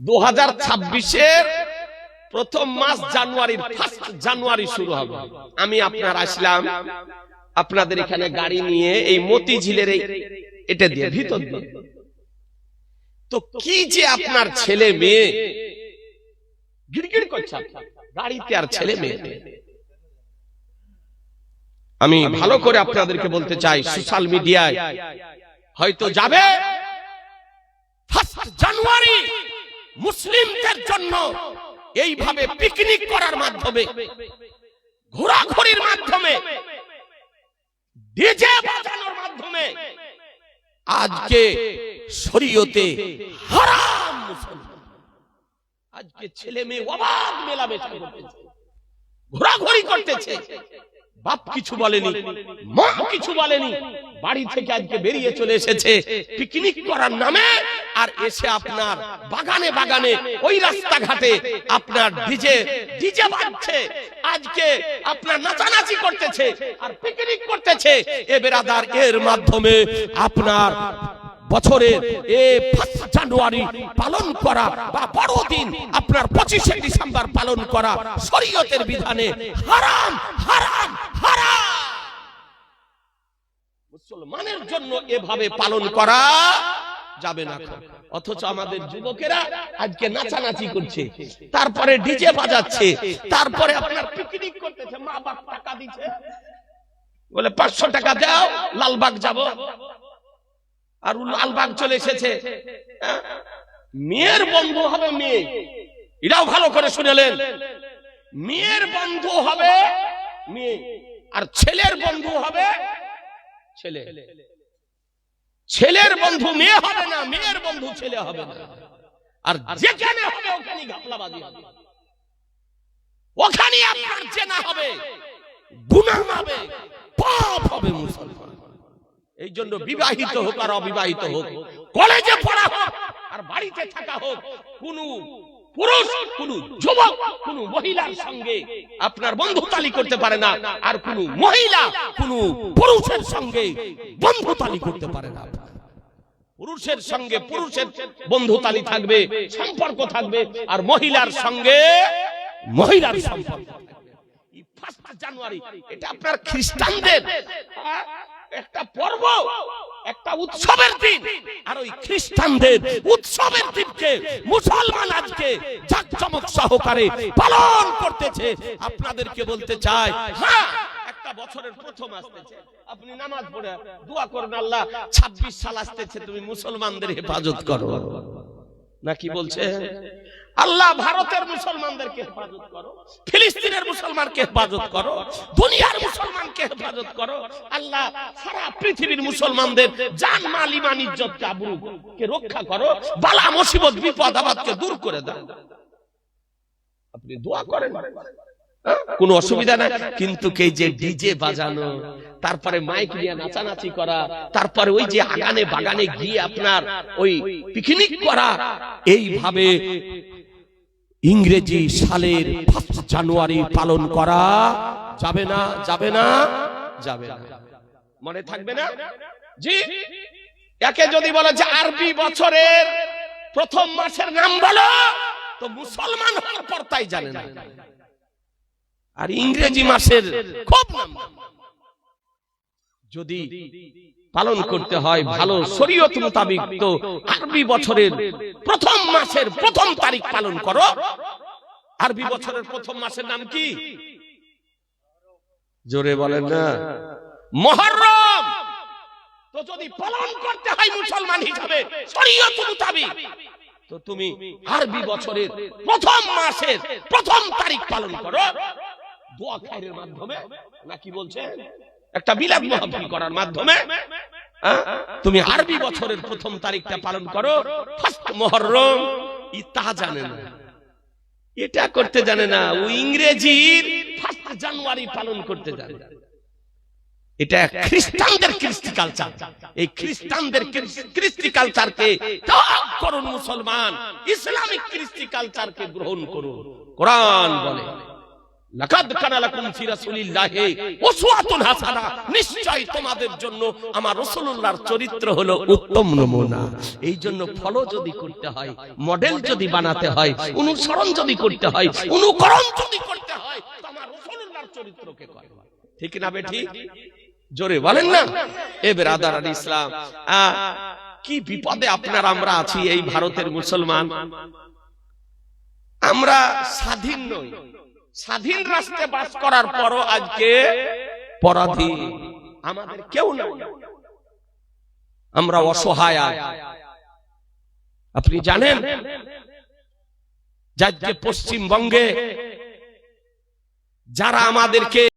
দু হাজার ছাব্বিশের প্রথম মাস জানুয়ারির ফার্স্ট জানুয়ারি শুরু হবে। আমি আপনার আসলাম। আপনাদের এখানে গাড়ি নিয়ে এই এটা দিয়ে ভিতর তো কি যে আপনার ছেলে মেয়ে? গিড়গিড় করছে গাড়িতে আর ছেলে মেয়ে আমি ভালো করে আপনাদেরকে বলতে চাই সোশ্যাল মিডিয়ায় হয়তো যাবে। মুসলিমদের জন্য এইভাবে পিকনিক করার মাধ্যমে, ঘোরাঘুরির মাধ্যমে, ডিজে বাজানোর মাধ্যমে আজকে শরীয়তে হারাম মুসলমান। আজকে ছেলে মেয়ে অবাধ মেলামেশা করতেছে, ঘোরাঘুরি করতেছে। বাপ কিছু বলেনি, মা কিছু বলেনি, বাড়ি থেকে আজকে বেরিয়ে চলে এসেছে। পিকনিক করার নামে আর এসে আপনার বাগানে বাগানে ওই রাস্তাঘাটে আপনার ডিজে ডিজে বাজছে আজকে আপনার নাচানাচি করতেছে আর পিকনিক করতেছে। এ বেরাদার এর মাধ্যমে আপনার বছরের এ জানুয়ারি পালন করা বা বড়দিন আপনার পঁচিশে ডিসেম্বর পালন করা শরীয়তের বিধানে হারাম হারাম হারাম। মুসলমানের জন্য এভাবে পালন করা যাবে না অথচ আমাদের যুবকেরা আজকে নাচানাচি করছে। তারপরে ডিজে বাজাচ্ছে। তারপরে আপনার পিকনিক করতেছে। মা বাপ টাকা দিচ্ছে। বলে পাঁচশো টাকা দাও লালবাগ যাব। আর ও লালবাগ চলে এসেছে। হ্যাঁ? মেয়ের বন্ধু হবে মেয়ে। এটাও ভালো করে শুনেলেন। মেয়ের বন্ধু হবে মেয়ে। আর ছেলের বন্ধু হবে ছেলে। ছেলের বন্ধু মেয়ে হবে না মেয়ের বন্ধু ছেলে হবে না। আর যেখানে হবে ওখানে ঘাপলাবাজি হবে। ওখানে আপনার চেনা হবে গুনাহ হবে পাপ হবে মুসলমান। এই জন্য বিবাহিত হোক আর অবিবাহিত হোক কলেজে পড়া হোক আর বাড়িতে থাকা হোক কোন পুরুষ, কোন যুবক, কোন মহিলার সঙ্গে আপনার বন্ধুতালি করতে পারে না। আর কোন মহিলা, কোন পুরুষের সঙ্গে বন্ধুতালি করতে পারে না। পুরুষের সঙ্গে পুরুষের বন্ধুতালি থাকবে, সম্পর্ক থাকবে, আর মহিলার সঙ্গে মহিলার সম্পর্ক ফার্স্ট জানুয়ারি, এটা আপনার খ্রিস্টানদের একটা পর্ব। একটা উৎসবের দিন। আর ওই খ্রিস্টানদের উৎসবের দিনকে মুসলমান আজকে জাকজমক সহকারে পালন করতেছে। আপনাদেরকে বলতে চাই হ্যাঁ একটা বছরের প্রথম আসতেছে। আপনি নামাজ পড়ে দোয়া করেন, আল্লাহ 26 সাল আসতেছে, তুমি মুসলমানদের হেফাজত করো। নাকি বলছে? আল্লাহ ভারতের মুসলমানদেরকে হেফাজত করো, ফিলিস্তিনের মুসলমানকে হেফাজত করো, দুনিয়ার মুসলমানকে হেফাজত করো আল্লাহ সারা পৃথিবীর মুসলমানদের জান, মাল, ইমান, ইজ্জত আবরু কে রক্ষা করো, বালা, মুসিবত, বিপদ আপদকে দূর করে দাও আপনি দোয়া করেন? কোনো অসুবিধা নাই। কিন্তু কে যে ডিজে বাজানো, তারপরে মাইক নিয়ে নাচানাচি করা, তারপরে ওই যে আগানে বাগানে গিয়ে আপনার ওই পিকনিক করা, এইভাবে ইংরেজি সালের ফার্স্ট জানুয়ারি পালন করা যাবে না যাবে না যাবে না। মনে থাকবে না? জি? একে যদি বলে যে আরবি বছরের প্রথম মাসের নাম বলো, তো মুসলমান হওয়ার পর তাই জানে না। আর ইংরেজি মাসের খুব যদি পালন করতে হয় ভালো শরীয়ত মোতাবিক, তো আরবি বছরের প্রথম মাসের প্রথম তারিখ পালন করো। আরবি বছরের প্রথম মাসের নাম কি? জোরে বলেন না। মহরম! তো যদি পালন করতে হয় মুসলমান হিসাবে, শরীয়ত মোতাবিক, তো তুমি আরবি বছরের প্রথম মাসের প্রথম তারিখ পালন করো। দোয়া খায়ের মাধ্যমে, নাকি বলছে একটা মাহফিল করার মাধ্যমে? হ্যাঁ? তুমি আরবি বছরের প্রথম তারিখটা পালন করো, ফার্স্ট মহরম জানে না এটা করতে জানে না, ও ইংরেজির ফার্স্ট জানুয়ারি পালন করতে জানে। এটা খ্রিস্টানদের কৃষ্টি কালচার। এই খ্রিস্টানদের কৃষ্টি কালচারকে করুন মুসলমান, ইসলামিক কৃষ্টি কালচারকে গ্রহণ করুন। কোরআন বলে। লাকাদ কানা লাকুম ফি রাসূলিল্লাহি উসওয়াতুন হাসানা। নিশ্চয় তোমাদের জন্য আমার রাসূলুল্লাহর চরিত্র হলো উত্তম নমুনা। এই জন্য ফলো যদি করতে হয়, মডেল যদি বানাতে হয়, অনুসরণ যদি করতে হয়, অনুকরণ যদি করতে হয় আমার রাসূলুল্লাহর চরিত্রকে ঠিক না বেঠি? জোরে বলেন না? এ ইসলাম কি বিপদে আমরা আছি এই ভারতের মুসলমান? আমরা স্বাধীন নই। স্বাধীন রাষ্ট্রে বাস করার পরও আজকে পরাধীন আমাদের কেউ না আমরা অসহায়। আপনি জানেন যে আজকে পশ্চিমবঙ্গে যারা আমাদেরকে